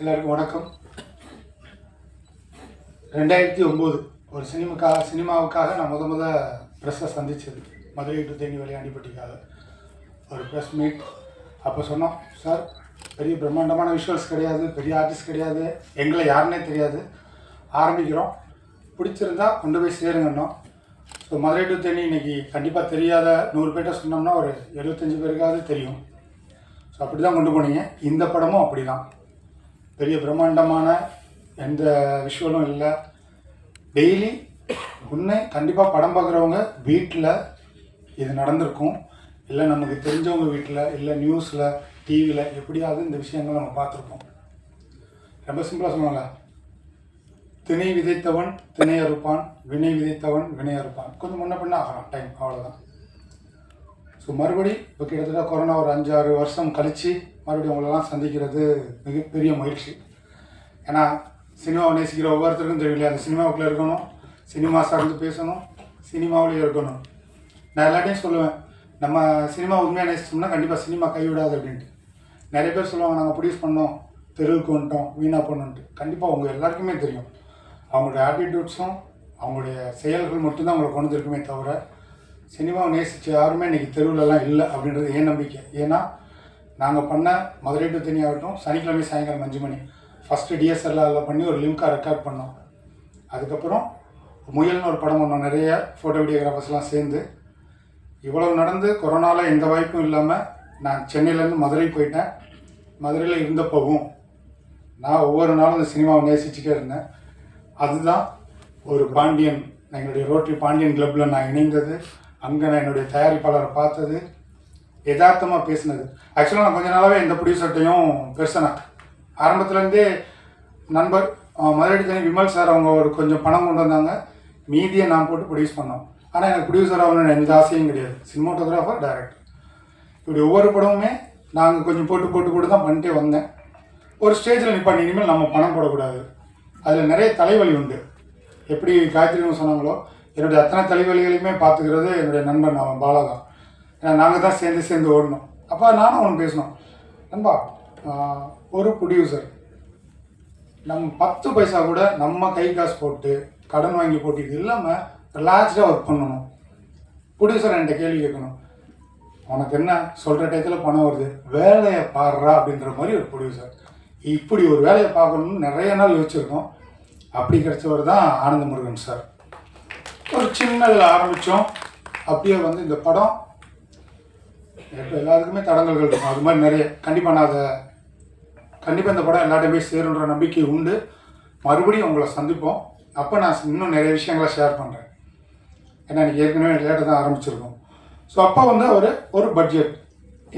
எல்லாருக்கும் வணக்கம். ரெண்டாயிரத்தி ஒம்பது ஒரு சினிமாக்காக சினிமாவுக்காக நான் முத முத ப்ரெஸ்ஸை சந்தித்தது மதுரை டு தேனி விளையாண்டிப்பட்டிக்காக ஒரு ப்ரெஸ் மீட் அப்போ சொன்னோம் சார் பெரிய பிரம்மாண்டமான விஷுவல்ஸ் கிடையாது பெரிய ஆர்டிஸ்ட் கிடையாது எங்களை யாருன்னே தெரியாது. ஆரம்பிக்கிறோம். பிடிச்சிருந்தா கொண்டு போய் சேருங்கன்னோம். ஸோ மதுரை டு தேனி இன்னைக்கு கண்டிப்பாக தெரியாத நூறு பேர்கிட்ட சொன்னோம்னா ஒரு எழுபத்தஞ்சு பேருக்காவது தெரியும். ஸோ அப்படி தான் கொண்டு போனீங்க. இந்த படமும் அப்படி தான் பெரிய பிரம்மாண்டமான எந்த விஷுவலும் இல்லை. டெய்லி உன்னை கண்டிப்பாக படம் பார்க்குறவங்க வீட்டில் இது நடந்திருக்கும். இல்லை நமக்கு தெரிஞ்சவங்க வீட்டில் இல்லை நியூஸில் டிவியில் எப்படியாவது இந்த விஷயங்கள் நம்ம பார்த்துருப்போம். ரொம்ப சிம்பிளாக சொன்னாங்க திணை விதைத்தவன் திணை அறுப்பான் வினை விதைத்தவன் வினை அறுப்பான். கொஞ்சம் முன்ன பின்ன ஆகலாம் டைம் அவ்வளோதான் ஸோ மறுபடி இப்போ கிட்டத்தட்ட கொரோனா ஒரு அஞ்சாறு வருஷம் கழித்து மறுபடியும் உங்களெல்லாம் சந்திக்கிறது மிகப்பெரிய மகிழ்ச்சி. ஏன்னா சினிமாவை நேசிக்கிற ஒவ்வொருத்தருக்கும் தெரியல அந்த சினிமாவுக்குள்ளே இருக்கணும் சினிமா சார்ந்து பேசணும் சினிமாவிலேயே இருக்கணும். நான் எல்லாத்தையும் சொல்லுவேன் நம்ம சினிமா உண்மையாக நேசிச்சோம்னா கண்டிப்பாக சினிமா கைவிடாது அப்படின்ட்டு. நிறைய பேர் சொல்லுவாங்க நாங்கள் ப்ரொடியூஸ் பண்ணோம் தெருவுக்கு வந்துட்டோம் வீணாக பண்ணோன்ட்டு கண்டிப்பாக உங்கள் எல்லாருக்குமே தெரியும். அவங்களுடைய ஆட்டிடியூட்ஸும் அவங்களுடைய செயல்கள் மட்டும்தான் அவங்களை கொண்டு இருக்குமே தவிர சினிமாவை நேசித்த யாருமே இன்றைக்கி தெருவுலலாம் இல்லை அப்படின்றது என் நம்பிக்கை. ஏன்னா நாங்கள் பண்ண மதுரை டு தனி ஆகட்டும் சனிக்கிழமை சாயங்காலம் அஞ்சு மணி. ஃபஸ்ட்டு டிஎஸ்எல்ஆரில் பண்ணி ஒரு லிம்கா ரெக்கார்ட் பண்ணோம். அதுக்கப்புறம் முயல்னு ஒரு படம் பண்ணோம். நிறைய ஃபோட்டோ வீடியோகிராஃபர்ஸ்லாம் சேர்ந்து. இவ்வளவு நடந்து கொரோனாவில் எந்த வாய்ப்பும் இல்லாமல் நான் சென்னையிலேருந்து மதுரை போயிட்டேன். மதுரையில் இருந்தப்பவும் நான் ஒவ்வொரு நாளும் இந்த சினிமாவை நேசிச்சுட்டே இருந்தேன். அதுதான் ஒரு பாண்டியன் எங்களுடைய ரோட்டரி பாண்டியன் கிளப்பில் நான் இணைந்தது. அங்கே நான் என்னுடைய தயாரிப்பாளரை பார்த்தது. யதார்த்தமாக பேசினது. ஆக்சுவலாக நான் கொஞ்ச நாளாகவே இந்த ப்ரொடியூசர்ட்டையும் பெருசனா ஆரம்பத்துலேருந்தே நண்பர் அஹ், மதுரை தனி விமல் சார் அவங்க ஒரு கொஞ்சம் பணம் கொண்டு வந்தாங்க. மீதியை நான் போட்டு ப்ரொடியூஸ் பண்ணோம். ஆனால் எனக்கு ப்ரொடியூசர் ஆகணும்னு எந்த ஆசையும் கிடையாது. சினிமாட்டோகிராஃபர் டைரக்டர் இப்படி ஒவ்வொரு படமுமே நாங்கள் கொஞ்சம் போட்டு போட்டு போட்டு தான் பண்ணிட்டே வந்தேன். ஒரு ஸ்டேஜில் நிப்பாட்டி இனிமேல் நம்ம பணம் போடக்கூடாது. அதில் நிறைய தலைவலி உண்டு. எப்படி காயத்ரி சொன்னாங்களோ என்னுடைய அத்தனை தலைவலிகளையுமே பார்த்துக்கிறது என்னுடைய நண்பன் அவன் பாலா தான் ஏன்னா நாங்கள் தான் சேர்ந்து சேர்ந்து ஓடணும். அப்போ நானும் ஒன்று பேசணும். நண்பா ஒரு ப்ரொடியூசர் நம்ம பத்து பைசா கூட நம்ம கை காசு போட்டு கடன் வாங்கி போட்டு இது இல்லாமல் ரிலாக்ஸ்டாக ஒர்க் பண்ணணும். ப்ரொடியூசர் என்கிட்ட கேள்வி கேட்கணும். உனக்கு என்ன? சொல்கிற டயத்தில் பணம் வருது. வேலையை பாடுறா அப்படின்ற மாதிரி ஒரு ப்ரொடியூசர் இப்படி ஒரு வேலையை பார்க்கணும்னு நிறைய நாள் யோசிச்சிருக்கோம். அப்படி கிடைச்சவர் தான் ஆனந்த முருகன் சார். ஒரு சின்னதில் ஆரம்பித்தோம் அப்படியே வந்து இந்த படம் இப்போ எல்லாருக்குமே தடங்கல்கள் இருக்கும். அது மாதிரி நிறைய கண்டிப்பாக நான் அதை கண்டிப்பாக இந்த படம் எல்லாத்தையும் போய் சேருன்ற நம்பிக்கை உண்டு. மறுபடியும் உங்களை சந்திப்போம். அப்போ நான் இன்னும் நிறைய விஷயங்களை ஷேர் பண்ணுறேன் ஏன்னா எனக்கு ஏற்கனவே லேட்டாக தான் ஆரம்பிச்சிருக்கோம். ஸோ அப்போ வந்து அவர் ஒரு பட்ஜெட்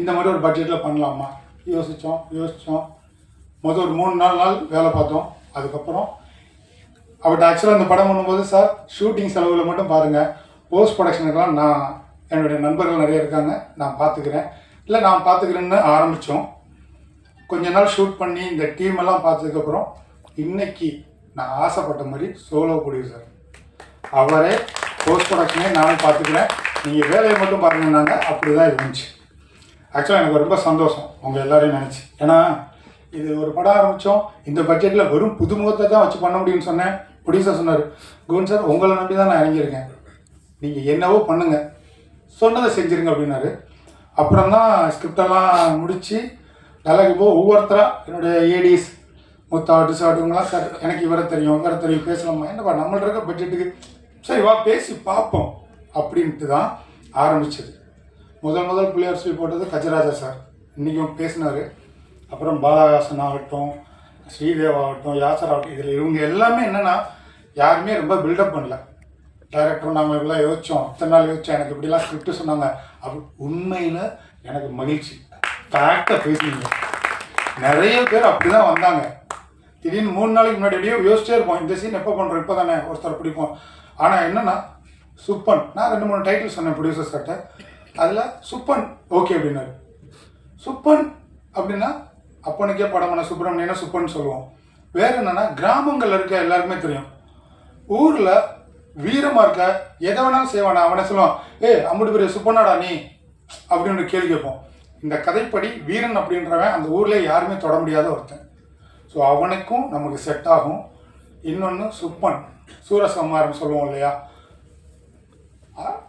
இந்த மாதிரி ஒரு பட்ஜெட்டில் பண்ணலாமா? யோசித்தோம் யோசித்தோம் மொதல் ஒரு மூணு நாலு நாள் வேலை பார்த்தோம். அதுக்கப்புறம் அவர்கிட்ட ஆக்சுவலாக அந்த படம் பண்ணும்போது சார் ஷூட்டிங் செலவில் மட்டும் பாருங்கள் போஸ்ட் ப்ரொடக்ஷனுக்கெல்லாம் நான் என்னுடைய நண்பர்கள் நிறைய இருக்காங்க. நான் பார்த்துக்கிறேன். இல்லை நான் பார்த்துக்கிறேன்னு ஆரம்பித்தோம். கொஞ்ச நாள் ஷூட் பண்ணி இந்த டீம் எல்லாம் பார்த்ததுக்கப்புறம் இன்னைக்கு நான் ஆசைப்பட்ட மாதிரி சோலோ ப்ரொடியூசர் அவரே போஸ்ட் ப்ரொடக்ஷனே நானும் பார்த்துக்கிறேன். நீங்கள் வேலையை மட்டும் பாருங்கன்னாங்க அப்படி தான் இருந்துச்சு. ஆக்சுவலாக எனக்கு ரொம்ப சந்தோஷம். உங்கள் எல்லாரையும் நினச்சி. ஏன்னா இது ஒரு படம் ஆரம்பித்தோம் இந்த பட்ஜெட்டில் வெறும் புதுமுகத்தை தான் வச்சு பண்ண முடியும்னு சொன்னேன். ப்ரொடியூசர் சொன்னார் குவன் சார் உங்களை நம்பி தான் நான் இறங்கியிருக்கேன். நீங்கள் என்னவோ பண்ணுங்கள் சொன்னதை செஞ்சுருங்க அப்படின்னாரு. அப்புறம் தான் ஸ்கிரிப்டெல்லாம் முடித்து டயலாக் இப்போ ஒவ்வொருத்தராக என்னுடைய ஏடிஸ் மொத்த ஆட்டு சாட்டுங்களாம் சார் எனக்கு இவரை தெரியும் இவரை தெரியும் பேசலாமா? என்னப்பா நம்மள்ட்ட இருக்க பட்ஜெட்டுக்கு சரி வா பேசி பார்ப்போம் அப்படின்ட்டு தான் ஆரம்பிச்சது. முதல் முதல் பிள்ளையார் சொல்லி போட்டது கஜராஜா சார் இன்றைக்கும் பேசினார். அப்புறம் பாலகாசன் ஆகட்டும் ஸ்ரீதேவ் ஆகட்டும் யாசர் ஆகட்டும் இதில் இவங்க எல்லாமே என்னென்னா யாருமே ரொம்ப பில்டப் பண்ணல. டைரக்டரும் நாங்கள் இப்படிலாம் யோசித்தோம் இத்தனை நாள் யோசிச்சோம் எனக்கு இப்படிலாம் ஸ்கிரிப்ட் சொன்னாங்க. அப்படி உண்மையில் எனக்கு மகிழ்ச்சி. ஃபேக்டாக பேசுனீங்க. நிறைய பேர் அப்படி தான் வந்தாங்க. திடீர்னு மூணு நாளைக்கு முன்னாடி யோசிச்சே இருப்போம். இந்த சீன் எப்போ பண்ணுறோம் இப்போ தானே ஒருத்தர் பிடிப்போம். ஆனால் என்னென்னா சுப்பன் நான் ரெண்டு மூணு டைட்டில் சொன்னேன் ப்ரொடியூசர்ஸ் கிட்ட. அதில் சுப்பன் ஓகே அப்படின்னாரு. சுப்பன் அப்படின்னா அப்பனுக்கே படமான சுப்பிரமணியனா சுப்பன் சொல்லுவோம். வேற என்னென்னா கிராமங்களில் இருக்க எல்லாருக்குமே தெரியும். ஊரில் வீரமாக இருக்க? எதை வேணாலும் செய்வானா? அவனை சொல்லுவான் ஏ அம்புட்டு பெரிய சுப்பனாடா நீ? அப்படின்னு கேள்வி கேட்போம். இந்த கதைப்படி வீரன் அப்படின்றவன் அந்த ஊரில் யாருமே தொட முடியாத ஒருத்தன். ஸோ அவனுக்கும் நமக்கு செட் ஆகும். இன்னொன்று சுப்பன் சூரசம்மாரம் சொல்லுவோம் இல்லையா? அறக்க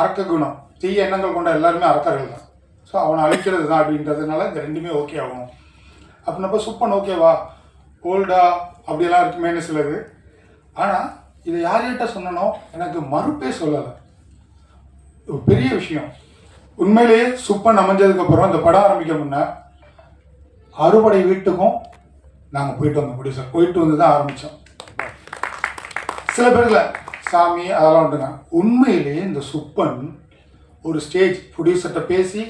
அரக்க குணம் தீய எண்ணங்கள் கொண்ட எல்லாருமே அரக்கர்கள் தான். ஸோ அவனை அழிக்கிறது தான் அப்படின்றதுனால இந்த ரெண்டுமே ஓகே ஆகும். அப்படின்னப்ப சுப்பன் ஓகேவா ஓல்டா அப்படியெல்லாம் இருக்குமேனு சிலது. ஆனால் இதை யார்கிட்ட சொன்னனோ எனக்கு மறுப்பே சொல்லலை. ஒரு பெரிய விஷயம். உண்மையிலேயே சுப்பன் அமைஞ்சதுக்கப்புறம் இந்த படம் ஆரம்பிக்க முன்ன அறுபடை வீட்டுக்கும் நாங்கள் போயிட்டு வந்தோம் ப்ரொடியூசர் போயிட்டு வந்து தான் ஆரம்பித்தோம் சில பேரில் சாமி அதெல்லாம் வந்துட்டாங்க உண்மையிலேயே இந்த சுப்பன் ஒரு ஸ்டேஜ் ப்ரொடியூசர்கிட்ட பேசி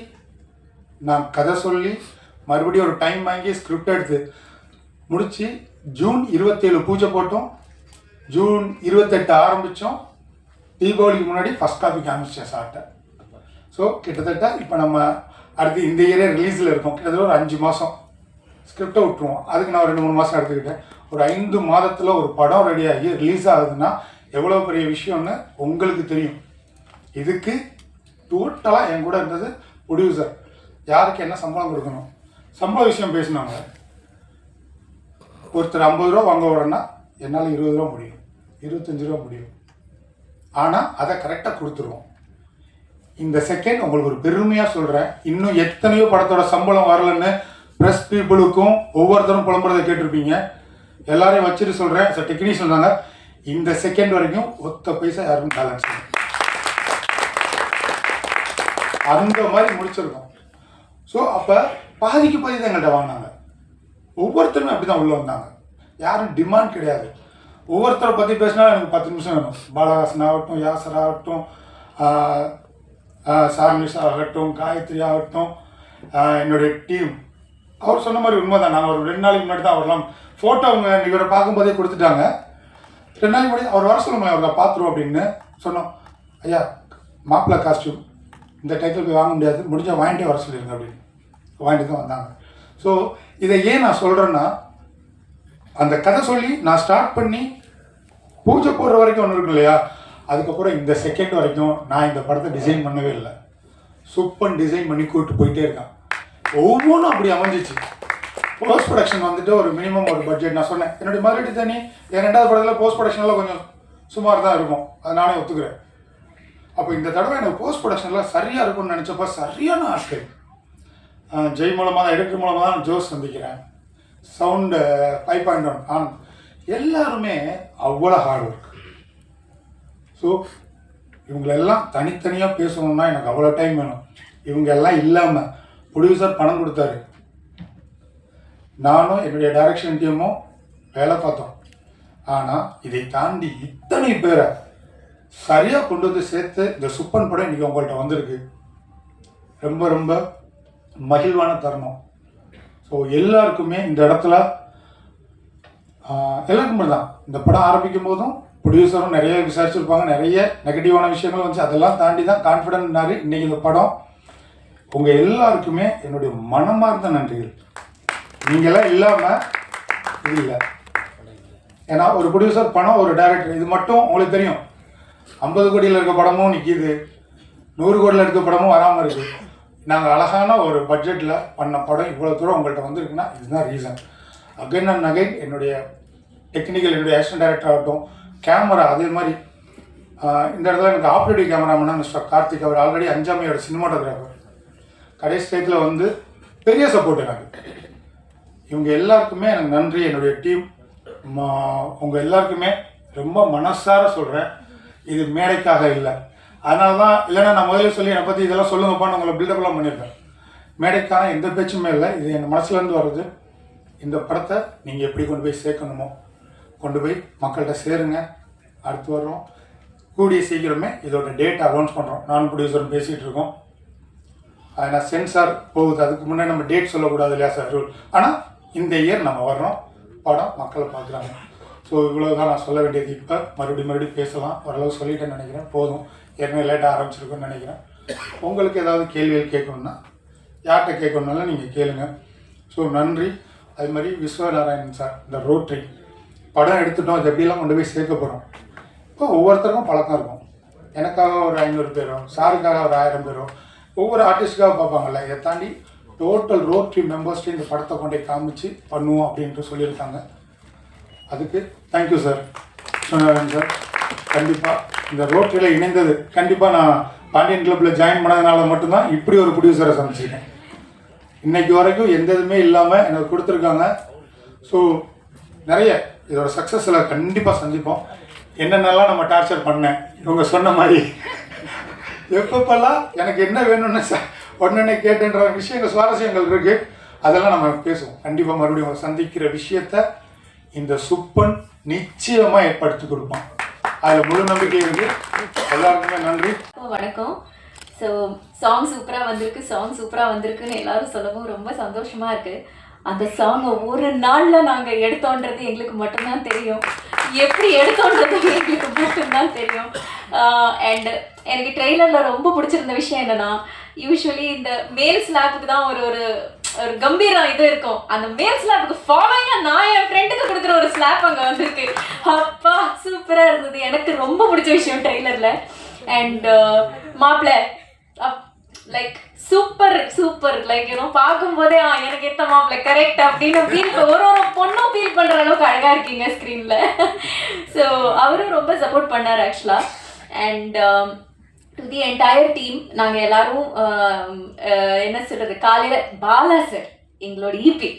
நான் கதை சொல்லி மறுபடியும் ஒரு டைம் வாங்கி ஸ்கிரிப்ட் எடுத்து முடித்து ஜூன் இருபத்தேழு பூஜை போட்டோம். ஜூன் இருபத்தெட்டு ஆரம்பித்தோம் தீபாவளிக்கு முன்னாடி ஃபஸ்ட் காப்பி காமிச்சேன் சார்ட்டை. ஸோ கிட்டத்தட்ட இப்போ நம்ம அடுத்து இந்த இயரே ரிலீஸில் இருக்கோம். கிட்டத்தட்ட ஒரு அஞ்சு மாதம் ஸ்கிரிப்டை விட்டுருவோம். அதுக்கு நான் ரெண்டு மூணு மாதம் எடுத்துக்கிட்டேன். ஒரு ஐந்து மாதத்தில் ஒரு படம் ரெடி ஆகி ரிலீஸ் ஆகுதுன்னா எவ்வளோ பெரிய விஷயம்னு உங்களுக்கு தெரியும். இதுக்கு டோட்டலாக என் கூட இருந்தது ப்ரொடியூசர் யாருக்கு என்ன சம்பளம் கொடுக்கணும்? சம்பள விஷயம் பேசினாங்க. ஒருத்தர் ஐம்பது ரூபா வாங்க வரேன்னா என்னால் இருபது ரூபா முடியும். இருபத்தஞ்சு ரூபா முடியும். ஆனால் அதை கரெக்டாக கொடுத்துருவோம். இந்த செகண்ட் உங்களுக்கு ஒரு பெருமையாக சொல்கிறேன் இன்னும் எத்தனையோ படத்தோட சம்பளம் வரலன்னு ப்ரெஸ் பீப்புளுக்கும் ஒவ்வொருத்தரும் புலம்புறதை கேட்டிருப்பீங்க. எல்லாரையும் வச்சுட்டு சொல்கிறேன் சார் டெக்னீஷியன் சொன்னாங்க இந்த செகண்ட் வரைக்கும் ஒத்த பைசா யாருக்கும் பேலன்ஸ் அந்த மாதிரி முடிச்சிருக்கோம். ஸோ அப்போ பாதிக்கு பாதி தான் எங்கள்கிட்ட வாங்கினாங்க. ஒவ்வொருத்தருமே அப்படி தான் உள்ளே வந்தாங்க. யாரும் டிமாண்ட் கிடையாது. ஒவ்வொருத்தரை பற்றி பேசினா எனக்கு பத்து நிமிஷம் வேணும். பாலகாசன் ஆகட்டும் யாசர் ஆகட்டும் ஆஹ், ஆகட்டும் காயத்ரி ஆகட்டும் என்னுடைய டீம் அவர் சொன்ன மாதிரி உண்மைதான். நாங்கள் ஒரு ரெண்டு நாளைக்கு முன்னாடி தான் அவர்லாம் ஃபோட்டோ அவங்க இவரை பார்க்கும்போதே கொடுத்துட்டாங்க. ரெண்டு நாளைக்கு முன்னாடி அவர் வர சொல்லுங்க அவரை பார்த்துருவோம் அப்படின்னு சொன்னோம். ஐயா மாப்பிள்ளை காஸ்டியூம் இந்த டைட்டில் போய் வாங்க முடியாது. முடிஞ்சால் வாங்கிட்டே வர சொல்லிடுங்க அப்படின்னு. வாங்கிட்டு தான் வந்தாங்க. ஸோ இதை ஏன் நான் சொல்கிறேன்னா அந்த கதை சொல்லி நான் ஸ்டார்ட் பண்ணி பூஜை போடுற வரைக்கும் ஒன்று இருக்கு இல்லையா? அதுக்கப்புறம் இந்த செகண்ட் வரைக்கும் நான் இந்த படத்தை டிசைன் பண்ணவே இல்லை. சூப்பர் டிசைன் பண்ணி கூப்பிட்டு போயிட்டே இருக்கான். ஒவ்வொன்றும் அப்படி அமைஞ்சிச்சு. போஸ்ட் ப்ரொடக்ஷன் வந்துட்டு ஒரு மினிமம் ஒரு பட்ஜெட் நான் சொன்னேன். என்னுடைய மதுரை தனி என் ரெண்டாவது படத்தில் போஸ்ட் ப்ரொடக்ஷனில் கொஞ்சம் சுமார் தான் இருக்கும். அதை நானே ஒத்துக்கிறேன். அப்போ இந்த தடவை எனக்கு போஸ்ட் ப்ரொடக்ஷனில் சரியாக இருக்கும்னு நினச்சப்ப சரியான ஆட்கள். ஜெய் மூலமாக தான் எடிட்டர் மூலமாக தான் ஜோஸ் சந்திக்கிறேன். Sound five point one Anand. எல்லாருமே அவ்வளோ ஹார்ட் ஒர்க் ஸோ இவங்களெல்லாம் தனித்தனியாக பேசணும்னா எனக்கு அவ்வளோ டைம் வேணும். இவங்க எல்லாம் இல்லாமல் ப்ரொடியூசர் பணம் கொடுத்தாரு. நானும் என்னுடைய டைரக்ஷன் டீமும் வேலை பார்த்தோம். ஆனால் இதை தாண்டி இத்தனை பேரை சரியாக கொண்டு வந்து சேர்த்து இந்த சுப்பன் படம் இன்றைக்கி உங்கள்கிட்ட வந்திருக்கு. ரொம்ப ரொம்ப மகிழ்வான தருணம். ஸோ எல்லாருக்குமே இந்த இடத்துல எல்லாருக்குமே தான் இந்த படம் ஆரம்பிக்கும் போதும் ப்ரொடியூசரும் நிறைய விசாரிச்சிருப்பாங்க. நிறைய நெகட்டிவான விஷயங்கள் வந்துச்சு. அதெல்லாம் தாண்டி தான் கான்ஃபிடென்ட்னாரு இன்றைக்கி இந்த படம். உங்கள் எல்லாருக்குமே என்னுடைய மனமார்ந்த நன்றிகள். நீங்களாம் இல்லாமல் இது இல்லை. ஏன்னா ஒரு ப்ரொடியூசர் பணம் ஒரு டைரக்டர் இது மட்டும் உங்களுக்கு தெரியும். ஐம்பது கோடியில் இருக்க படமும் நிற்கிது நூறு கோடியில் இருக்க படமும் வராமல் இருக்குது நாங்கள் அழகான ஒரு பட்ஜெட்டில் பண்ண படம் இவ்வளோ தூரம் உங்கள்கிட்ட வந்திருக்குன்னா இதுதான் ரீசன் அகைன் அண்ட் அகைன் என்னுடைய டெக்னிக்கல் என்னுடைய ஆக்ஷன் டைரக்டர் ஆகட்டும் கேமரா அதே மாதிரி இந்த இடத்துல எனக்கு ஆப்ரேட்டிவ் கேமராமேனா மிஸ்டர் கார்த்திக் அவர் ஆல்ரெடி அஞ்சாமையோட சினிமாட்டோகிராஃபர் கடைசி டயத்தில் வந்து பெரிய சப்போர்ட் எனக்கு. இவங்க எல்லாருக்குமே எனக்கு நன்றி. என்னுடைய டீம் உங்கள் எல்லாருக்குமே ரொம்ப மனசார சொல்கிறேன் இது மேடைக்காக இல்லை. அதனால தான் இல்லைன்னா நான் முதல்ல சொல்லி என்னை பற்றி இதெல்லாம் சொல்லுங்கப்பான்னு உங்களை பில்டப்லாம் பண்ணியிருக்கேன். மேடைக்கான எந்த பேச்சுமே இல்லை. இது என் மனசுலேருந்து வருது இந்த படத்தை நீங்கள் எப்படி கொண்டு போய் சேர்க்கணுமோ கொண்டு போய் மக்கள்கிட்ட சேருங்க. அடுத்து வர்றோம் கூடிய சீக்கிரமே இதோட டேட் அனௌன்ஸ் பண்ணுறோம் நானும் ப்ரொடியூசரும் பேசிகிட்டு இருக்கோம். ஆனால் சென்சார் போகுது. அதுக்கு முன்னாடி நம்ம டேட் சொல்லக்கூடாது இல்லையா சார் ரூல் ஆனால் இந்த இயர் நம்ம வர்றோம். படம் மக்களை பார்க்குறாங்க. ஸோ இவ்வளோ தான் நான் சொல்ல வேண்டியது. இப்போ மறுபடியும் மறுபடியும் பேசலாம். ஓரளவு சொல்லிட்டேன்னு நினைக்கிறேன். போதும். ஏற்கனவே லேட்டாக ஆரம்பிச்சிருக்குன்னு நினைக்கிறேன். உங்களுக்கு ஏதாவது கேள்விகள் கேட்கணுன்னா யார்கிட்ட கேட்கணுன்னாலும் நீங்கள் கேளுங்க. ஸோ நன்றி. அது மாதிரி விஸ்வநாராயணன் சார் இந்த ரோட்ரி படம் எடுத்துட்டோம் அது எப்படிலாம் கொண்டு போய் சேர்க்க போகிறோம் இப்போ ஒவ்வொருத்தருக்கும் பழக்கம் இருக்கும். எனக்காக ஒரு ஐநூறு பேரும் சாருக்காக ஒரு ஆயிரம் பேரும் ஒவ்வொரு ஆர்டிஸ்ட்டுக்காக பார்ப்பாங்கல்ல. இதை தாண்டி டோட்டல் ரோட் டீம் மெம்பர்ஸ்ட்டு இந்த படத்தை கொண்டே காமிச்சு பண்ணுவோம் அப்படின்ட்டு சொல்லியிருக்காங்க. அதுக்கு தேங்க்யூ சார் சொன்னாரன் சார் கண்டிப்பாக இந்த ரோட்டில் இணைந்தது. கண்டிப்பாக நான் பாண்டியன் கிளப்பில் ஜாயின் பண்ணதுனால மட்டும்தான் இப்படி ஒரு ப்ரொடியூசரை சந்திச்சிருக்கேன். இன்னைக்கு வரைக்கும் எந்த இதுவுமே இல்லாமல் எனக்கு கொடுத்துருக்காங்க. ஸோ நிறைய இதோட சக்ஸஸில் கண்டிப்பாக சந்திப்போம். என்னென்னலாம் நம்ம டார்ச்சர் பண்ணேன்? இவங்க சொன்ன மாதிரி. எப்பப்பெல்லாம் எனக்கு என்ன வேணும்னு ச உடனே கேட்டுன்ற விஷயங்கள் சுவாரஸ்யங்கள் இருக்குது அதெல்லாம் நம்ம பேசுவோம். கண்டிப்பாக மறுபடியும் சந்திக்கிற விஷயத்த இந்த சுப்பன் நிச்சயமாக ஏற்படுத்தி கொடுப்பான். அதில் முழு நம்பிக்கை இருக்குது எல்லாருக்குமே நன்றி. வணக்கம். ஸோ சாங் சூப்பராக வந்திருக்கு சாங் சூப்பராக வந்திருக்குன்னு எல்லாரும் சொல்லவும் ரொம்ப சந்தோஷமாக இருக்குது அந்த சாங்கை ஒரு நாளில் நாங்கள் எடுத்தோன்றது எங்களுக்கு மட்டும்தான் தெரியும். எப்படி எடுத்தோன்றது எங்களுக்கு மட்டும்தான் தெரியும். அண்டு எனக்கு ட்ரெய்லரில் ரொம்ப பிடிச்சிருந்த விஷயம் என்னென்னா யூஸ்வலி இந்த மேல் ஸ்லாப்புக்கு தான் ஒரு ஒரு ஒரு கம்பீரம் இது இருக்கும். அந்த மேல் ஸ்லாப்புக்கு ஃபாலோயிங்காக நான் என் ஃப்ரெண்டுக்கு கொடுக்குற ஒரு ஸ்லாப் அங்கே வந்திருக்கு. அப்பா சூப்பராக இருந்தது. எனக்கு ரொம்ப பிடிச்ச விஷயம் ட்ரெய்லரில் அண்ட் மாப்பிள்ள like super super like you know பார்க்கும்போதே ஆ எனக்கு ஏற்ற மாப்பிள்ள கரெக்ட் அப்படின்னு ஃபீல் ஒரு ஒரு பொண்ணும் ஃபீல் பண்ற அளவுக்கு அழகா இருக்கீங்க ஸ்க்ரீனில் ஸோ அவரும் ரொம்ப சப்போர்ட் பண்ணார் ஆக்சுவலா and to the entire team நாங்கள் எல்லாரும் um, uh, என்ன சொல்றது காலையில பாலா சார் எங்களோட இபி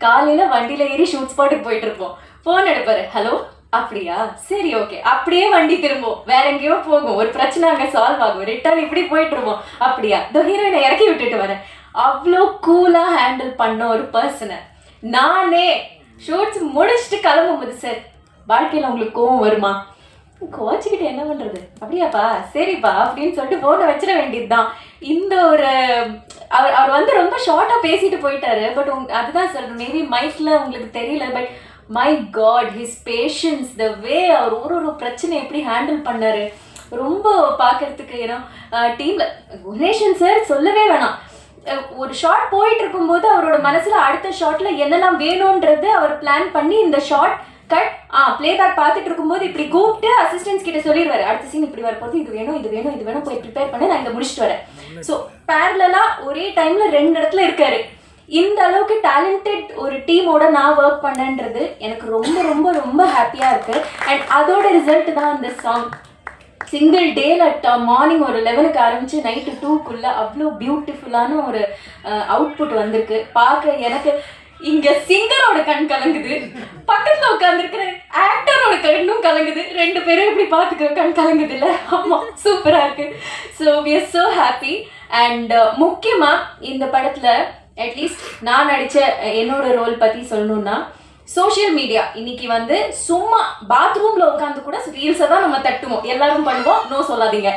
காலையில வண்டியில ஏறி ஷூட் ஸ்பாட்டுக்கு போயிட்டு இருப்போம். ஃபோன் எடுப்பாரு ஹலோ அப்படியா? சரி ஓகே அப்படியே வண்டி திரும்பும். வேற எங்கேயோ போகும். ஒரு பிரச்சனை அங்கே சால்வ் ஆகும். ரிட்டர்ன் இப்படி போயிட்டு இருப்போம் அப்படியா? இந்த ஹீரோயினை இறக்கி விட்டுட்டு வரேன். அவ்வளோ கூலாக ஹேண்டில் பண்ண ஒரு பர்சனை நானே ஷூட்ஸ் முடிச்சுட்டு கிளம்பும்போது சார் வாழ்க்கையில் உங்களுக்கு கோவம் வருமா? கோச்சிக்கிட்டு என்ன பண்ணுறது அப்படியாப்பா? சரிப்பா அப்படின்னு சொல்லிட்டு போனை வச்சிட வேண்டியதுதான். இந்த ஒரு அவர் அவர் வந்து ரொம்ப ஷார்ட்டாக பேசிட்டு போயிட்டாரு. பட் உங் அதுதான் சார் மேபி மைக்கில் உங்களுக்கு தெரியல but my god his patience the way அவர் ஒரு ஒரு பிரச்சனை எப்படி ஹேண்டில் பண்ணார். ரொம்ப பார்க்கறதுக்கு ஏன்னா டீமில் குணேஷன் சார் சொல்லவே வேணாம். ஒரு ஷாட் போயிட்டு இருக்கும்போது அவரோட மனசில் அடுத்த ஷாட்டில் என்னெல்லாம் வேணும்ன்றது அவர் பிளான் பண்ணி இந்த ஷாட் கட் ஆ பிளேபேக் பார்த்துட்டு இருக்கும்போது இப்படி கூப்பிட்டு அசிஸ்டன்ஸ் கிட்ட சொல்லிடுவாரு. அடுத்த சீன் இப்படி வரப்போது இது வேணும் இது வேணும் இது வேணும் போய் ப்ரிப்பேர் பண்ணி நான் இங்கே முடிச்சுட்டு வரேன். ஸோ பேரலாக ஒரே டைமில் ரெண்டு இடத்துல இருக்காரு. இந்த அளவுக்கு டேலண்டட் ஒரு டீமோட நான் ஒர்க் பண்ணேன்றது எனக்கு ரொம்ப ரொம்ப ரொம்ப ஹாப்பியாக இருக்கு. அண்ட் அதோட ரிசல்ட் தான் இந்த சாங் சிங்கிள் டேல மார்னிங் ஒரு லெவனுக்கு ஆரம்பிச்சு நைட்டு டூக்குள்ளே அவ்வளோ பியூட்டிஃபுல்லான ஒரு அவுட்புட் வந்திருக்கு. பார்க்க எனக்கு இங்க சிங்கரோட கண் கலங்குது. பக்கத்துல உட்காந்துருக்கிற ஆக்டரோட கண்ணும் கலங்குது. ரெண்டு பேரும் இப்படி பார்த்துக்க கண் கலங்குது இல்ல ஆமா சூப்பரா இருக்கு. So we are so happy and முக்கியமா இந்த படத்துல அட்லீஸ்ட் நான் நடித்த என்னோட ரோல் பற்றி சொல்லணும்னா சோஷியல் மீடியா இன்னைக்கு வந்து சும்மா பாத்ரூம்ல உட்காந்து கூட ரீல்ஸை தான் நம்ம தட்டுவோம். எல்லாரும் பண்ணுவோம். நோ சொல்லாதீங்க.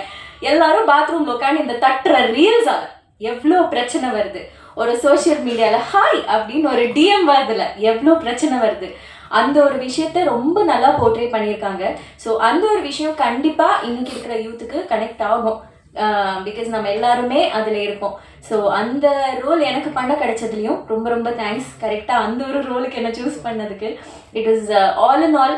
எல்லாரும் பாத்ரூம்ல உட்காந்து இந்த தட்டுற ரீல்ஸால எவ்வளோ பிரச்சனை வருது? ஒரு சோஷியல் மீடியாவில் ஹாய் அப்படின்னு ஒரு டிஎம் வருதுல எவ்வளோ பிரச்சனை வருது? அந்த ஒரு விஷயத்த ரொம்ப நல்லா போர்ட்ரே பண்ணியிருக்காங்க. ஸோ அந்த ஒரு விஷயம் கண்டிப்பாக இன்னைக்கு இருக்கிற யூத்துக்கு கனெக்ட் ஆகும். பிகாஸ் நம்ம எல்லாருமே அதில் இருப்போம் ஸோ அந்த ரோல் எனக்கு பண்ண கிடைச்சதுலையும் ரொம்ப ரொம்ப தேங்க்ஸ் கரெக்டாக அந்த ஒரு ரோலுக்கு என்ன சூஸ் பண்ணதுக்கு. It is all in all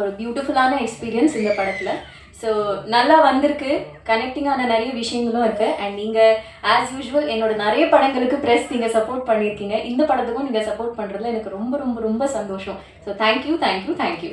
ஒரு பியூட்டிஃபுல்லான எக்ஸ்பீரியன்ஸ் இந்த படத்தில். ஸோ நல்லா வந்திருக்கு. கனெக்டிங்கான நிறைய விஷயங்களும் இருக்குது அண்ட் நீங்கள் ஆஸ் யூஷுவல் என்னோட நிறைய படங்களுக்கு ப்ரெஸ் நீங்கள் சப்போர்ட் பண்ணியிருக்கீங்க. இந்த படத்துக்கும் நீங்கள் சப்போர்ட் பண்ணுறதுல எனக்கு ரொம்ப ரொம்ப ரொம்ப சந்தோஷம். So thank you thank you thank you